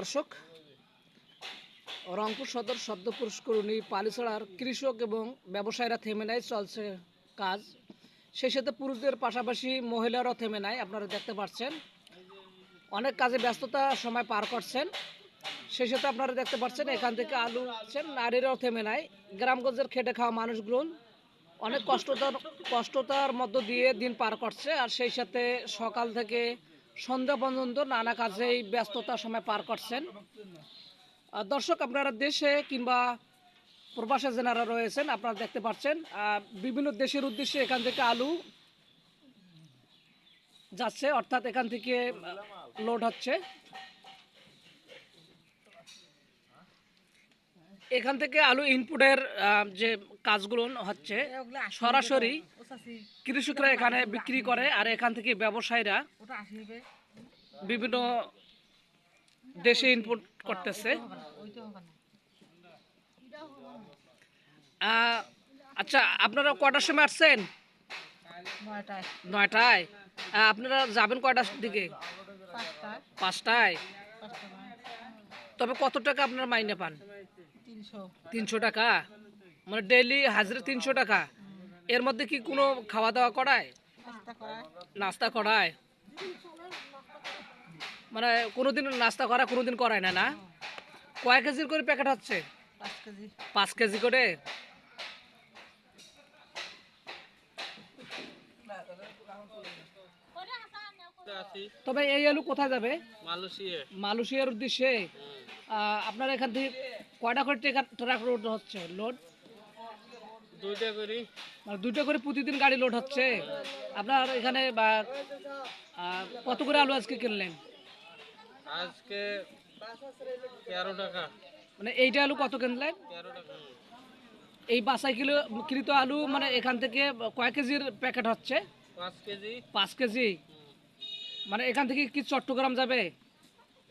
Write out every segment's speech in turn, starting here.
দর্শক রংপুর সদর সদ্য পুরস্করণী পালিছড়ার কৃষক এবং ব্যবসায়ীরা থেমে নেয় চলছে কাজ। সেই সাথে পুরুষদের পাশাপাশি মহিলারাও থেমে নেয় আপনারা দেখতে পাচ্ছেন। অনেক কাজে ব্যস্ততা সময় পার করছেন। সেই সাথে আপনারা দেখতে পাচ্ছেন, এখান থেকে আলু নারীরাও থেমে নেয় গ্রামগঞ্জের খেটে খাওয়া মানুষগুলো অনেক কষ্টতার কষ্টতার মধ্য দিয়ে দিন পার করছে। আর সেই সাথে সকাল থেকে সন্ধ্যা পর্যন্ত নানা কাজেই ব্যস্ততার সময় পার করছেন। দর্শক, আপনারা দেশে কিংবা প্রবাসে যেনারা রয়েছেন, আপনারা দেখতে পাচ্ছেন বিভিন্ন দেশের উদ্দেশ্যে এখান থেকে আলু যাচ্ছে, অর্থাৎ এখান থেকে লোড হচ্ছে। এখান থেকে আলু ইনপুটের যে কাজগুলো হচ্ছে সরাসরি কৃষকরা এখানে বিক্রি করে আর এখান থেকে ব্যবসায়ীরা বিভিন্ন দেশে ইনপুট করতেছে। আচ্ছা আপনারা কয়টার সময় আসছেন? নয়টায়। আপনারা যাবেন কয়টার দিকে? পাঁচটায়। তবে কত টাকা আপনারা মাইনে পান? তিনশো টাকা? মানে ডেইলি হাজিরা তিনশো টাকা। এর মধ্যে কি কোনো খাওয়া দাওয়া করায়। নাস্তা করায়? মানে কোনোদিন নাস্তা করা কোনোদিন করায় না না? কয় কেজির করে প্যাকেট হচ্ছে? পাঁচ কেজি। করে? তবে এই আলু কোথায় যাবে? মালয়েশিয়া। মালয়েশিয়ার উদ্দেশ্যে? আপনার এখান থেকে কয়টা করে ট্রাক লোড হচ্ছে? লোড দুইটা করি। মানে দুটো করে প্রতিদিন গাড়ি লোড হচ্ছে? আপনার এখানে বা কত করে আলু আজকে কিনলেন? আজকে তেরো টাকা। মানে এইটা আলু কত কিনলেন? তেরো টাকা। এই বাসাই কিলো কৃত আলু মানে এখান থেকে কয় কেজির প্যাকেট হচ্ছে? পাঁচ কেজি। পাঁচ কেজি? মানে এখান থেকে কি চট্টগ্রাম যাবে?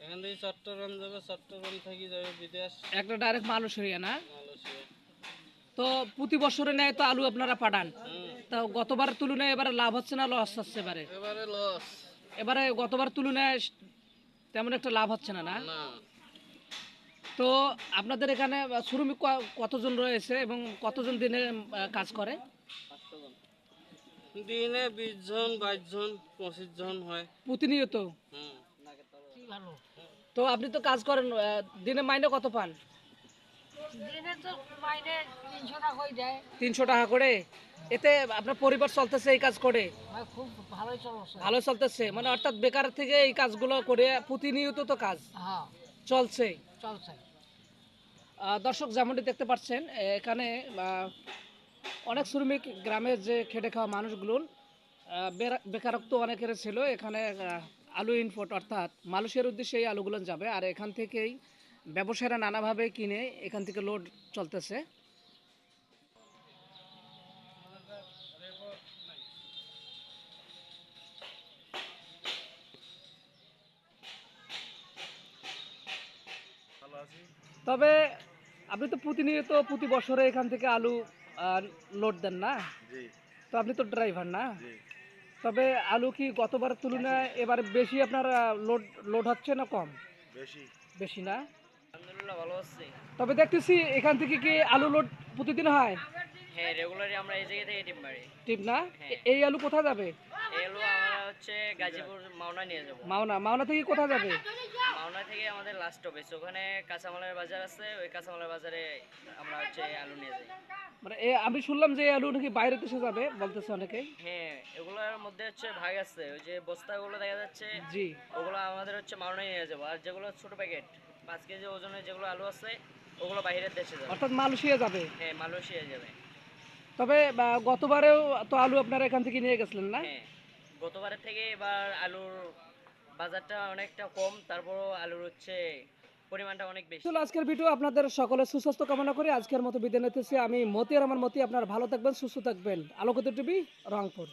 এখান থেকে চট্টগ্রাম যাবে চট্টগ্রাম থেকে যাবে বিদেশ। একটা ডাইরেক্ট মালয়েশিয়া না? তো প্রতি বছরে নেয় তো আলু আপনারা পাঠান। তো গতবার তুলনায় এবারে লাভ হচ্ছে না লস হচ্ছে এবারে? এবারে লস এবারে গতবার তুলনায় তেমন একটা লাভ হচ্ছে না না? তো আপনাদের এখানে শ্রমিক কতজন রয়েছে এবং কতজন দিনে কাজ করে? দিনে বিশ জন বাইশ জন পঁচিশ জন হয়। প্রতিনিয়ত? হুম। তো আপনি তো কাজ করেন দিনে মাইনে কত পান? তিনশো টাকা করে? এতে আপনার পরিবার চলতেছে এই কাজ করে? খুব ভালোই চলছে। ভালো চলতেছে? মানে অর্থাৎ বেকার থেকে এই কাজগুলো করে প্রতিনিয়ত তো কাজ হ্যাঁ। চলছে। দর্শক যেমনটি দেখতে পাচ্ছেন এখানে আহ, অনেক শ্রমিক গ্রামের যে খেটে খাওয়া মানুষগুলো বেকারত্ব অনেকের ছিল। এখানে আলু ইনপোর্ট অর্থাৎ মালয়েশিয়ার উদ্দেশ্যে এই আলুগুলো যাবে। আর এখান থেকেই ব্যবসায়ীরা নানাভাবে কিনে এখান থেকে লোড চলতেছে। তবে আপনি তো প্রতিনিয়ত প্রতি বছরে এখান থেকে আলু লোড দেন না? তো আপনি তো ড্রাইভার না? তবে আলু কি গতবার তুলনায় এবার বেশি আপনার লোড লোড হচ্ছে না কম? বেশি। বেশি না? আলহামদুলিল্লাহ ভালো আছি। তবে দেখতেছি এখান থেকে কি আলু লোড প্রতিদিন হয়? হ্যাঁ রেগুলারই আমরা এই জায়গা থেকে টিম মারি। ঠিক না? হ্যাঁ। এই আলু কোথায় যাবে? এগুলো আমরা হচ্ছে গাজীপুর মাওনা নিয়ে যাব। মাওনা মাওনা থেকে কোথায় যাবে? মাওনা থেকে আমাদের লাস্ট অফিস ওখানে কাঁচামালের বাজার আছে ওই কাঁচামালের বাজারে আমরা হচ্ছে আলু নিয়ে যাই। মানে আমি শুনলাম যে আলু নাকি বাইরে দেশে যাবে বলতেছে অনেকে হ্যাঁ এগুলোর মধ্যে হচ্ছে ভাগ আছে। ওই যে বস্তাগুলো দেখা যাচ্ছে জি। ওগুলো আমাদের হচ্ছে মাওনা নিয়ে যাব। আর যেগুলো ছোট প্যাকেট পাঁচ কেজি ওজনের যেগুলো আলু আছে ওগুলো বাইরের দেশে যাবে। অর্থাৎ মালয়েশিয়া যাবে? হ্যাঁ মালয়েশিয়া যাবে। তবে গতবারেও তো আলু আপনারা এখান থেকে নিয়ে গেছিলেন না? হ্যাঁ গতবারের থেকে এবার আলুর বাজারটা অনেকটা কম তারপরও আলুর হচ্ছে পরিমাণটা অনেক বেশি। চলো, আজকের ভিডিও আপনাদের সকলে সুস্বাস্থ্য কামনা করে। আজকের মতো বিদায় নিতেছি। আমি মতি আর আমার মতি আপনার ভালো থাকবেন, সুস্থ থাকবেন। আলোকিত টিভি, রংপুর।